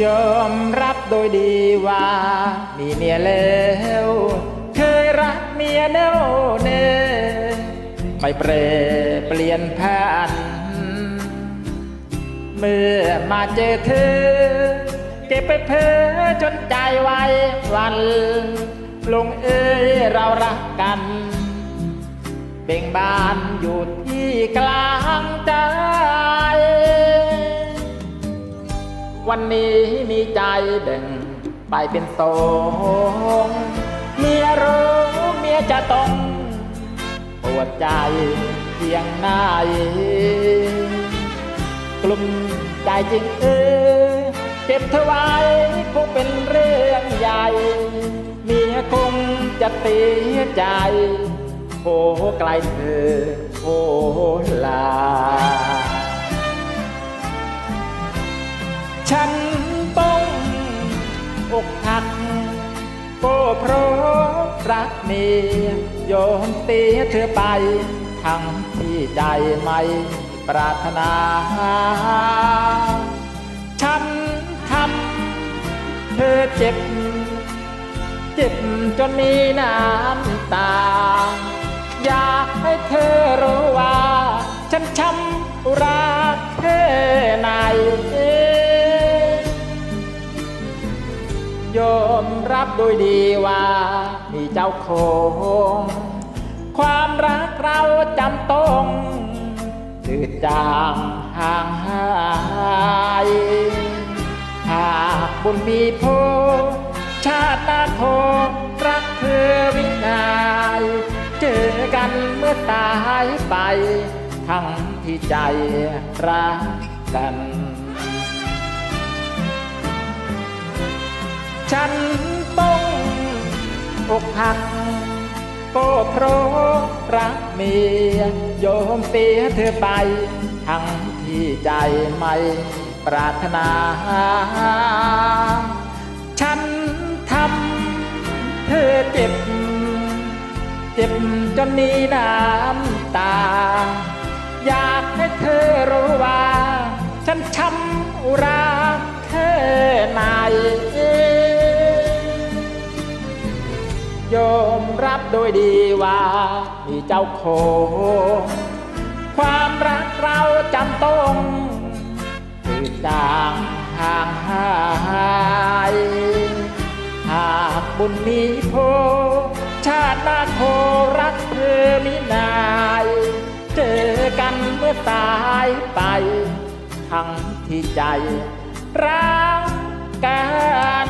ยอมรับโดยดีว่า มีเมียแล้วเคยรักเมียแน่วแน่ไม่เปรเปลี่ยนผ่านเมื่อมาเจอเธอ เก็บไปเพ้อจนใจไว้วันลงเอ้ยเรารักกัน เบ่งบานอยู่ที่กลางใจ วันนี้มีใจแบ่งไปเป็นสองเมียรู้เมียจะต้องปวดใจเพียงหนกลุ่มใจจริงเออเก็บเธอไว้คงเป็นเรื่องใหญ่เมียคงจะเสียใจโอ้ไกลเธอโอ้ลา ก็เพราะรักเมียยอมเสียเธอไป ทั้งที่ใจไม่ปรารถนา ฉันทำเธอเจ็บ เจ็บจนมีน้ำตา อยากให้เธอรู้ว่า ฉันช้ำรัก ยอมรับโดยดีว่ามีเจ้าของความรักเราจำต้องจืดจางห่างหายหากบุญมีโพชาตินาโครักเธอวินายเจอกันเมื่อตายไป ทั้งที่ใจรักกัน ฉันต้องอกหักก็เพราะรักเมียยอมเสียเธอไป ทั้งที่ใจไม่ปรารถนา ฉันทำเธอเจ็บ เจ็บจนมีน้ำตา รับโดยดีว่ามีเจ้าของความรักเราจำต้องจืดจางห่างหายหากบุญมีโพ ชาติหน้าโครักเธอมินาย เจอกันเมื่อตายไป ทั้งที่ใจรักกัน